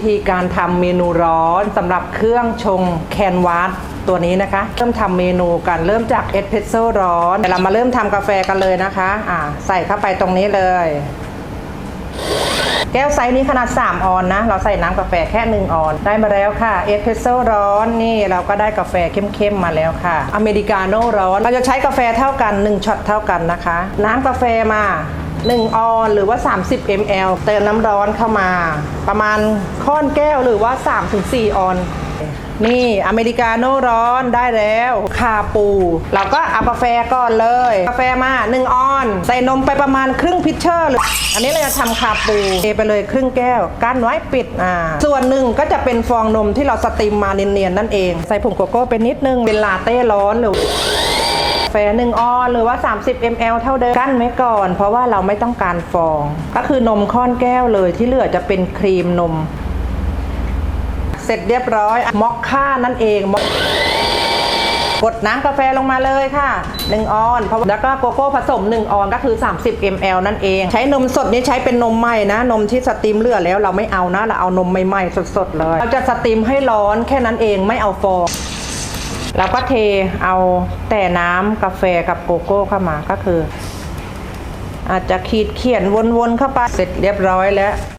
วิธีการทำเมนูร้อนสำหรับเครื่องชงแคนวาสตัวนี้นะคะ เริ่มทำเมนูกันเริ่มจากเอสเพรสโซ่ร้อนเดี๋ยวเรามาเริ่มทำกาแฟกันเลยนะคะอ่าใส่เข้าไปตรงนี้เลย แก้วไซส์นี้ขนาด 3 ออนนะ เราใส่น้ำกาแฟแค่ 1 ออน ได้มาแล้วค่ะเอสเพรสโซ่ร้อนนี่เราก็ได้กาแฟเข้มๆมาแล้วค่ะ อเมริกาโน่ร้อน เราจะใช้กาแฟเท่ากัน 1ช็อตเท่ากันนะคะ น้ำกาแฟมา 1 ออนหรือว่า 30 ml เติมน้ำร้อนเข้ามา ประมาณค่อนแก้วหรือว่า 3-4 ออน นี่อเมริกาโน่ร้อนได้แล้วคาปู เราก็เอากาแฟก่อนเลย กาแฟมา 1 ออน ใส่นมไปประมาณครึ่งพิชเชอร์เลยอันนี้เราจะทำคาปูเทไปเลยครึ่งแก้ว กั้นไว้ปิดอ่าส่วนหนึ่งก็จะเป็นฟองนมที่เราสตรีมมาเนียนๆนั่นเอง ใส่ผงโกโก้ไปนิดนึงเป็นลาเต้ร้อนหรือ กาแฟหนึ่งออน หรือว่า 30 ml เท่าเดิมกั้นไว้ก่อน เพราะว่าเราไม่ต้องการฟอง ก็คือนมค่อนแก้วเลยที่เหลือจะเป็นครีมนม เสร็จเรียบร้อยมอคค่านั่นเองมอคกดน้ำกาแฟลงมาเลยค่ะ 1 ออนเพราะแล้วก็โกโก้ผสม 1 ออนก็คือ 30 ml นั่นเอง ใช้นมสดนี่ใช้เป็นนมใหม่นะ นมที่สตรีมเหลือแล้วเราไม่เอานะ เราเอานมใหม่ๆสดๆเลย เราจะสตรีมให้ร้อนแค่นั้นเองไม่เอาฟอง เราก็เทเอาแต่น้ำกาแฟกับโกโก้เข้ามาก็คือ อาจจะขีดเขียนวนๆเข้าไปเสร็จเรียบร้อยแล้ว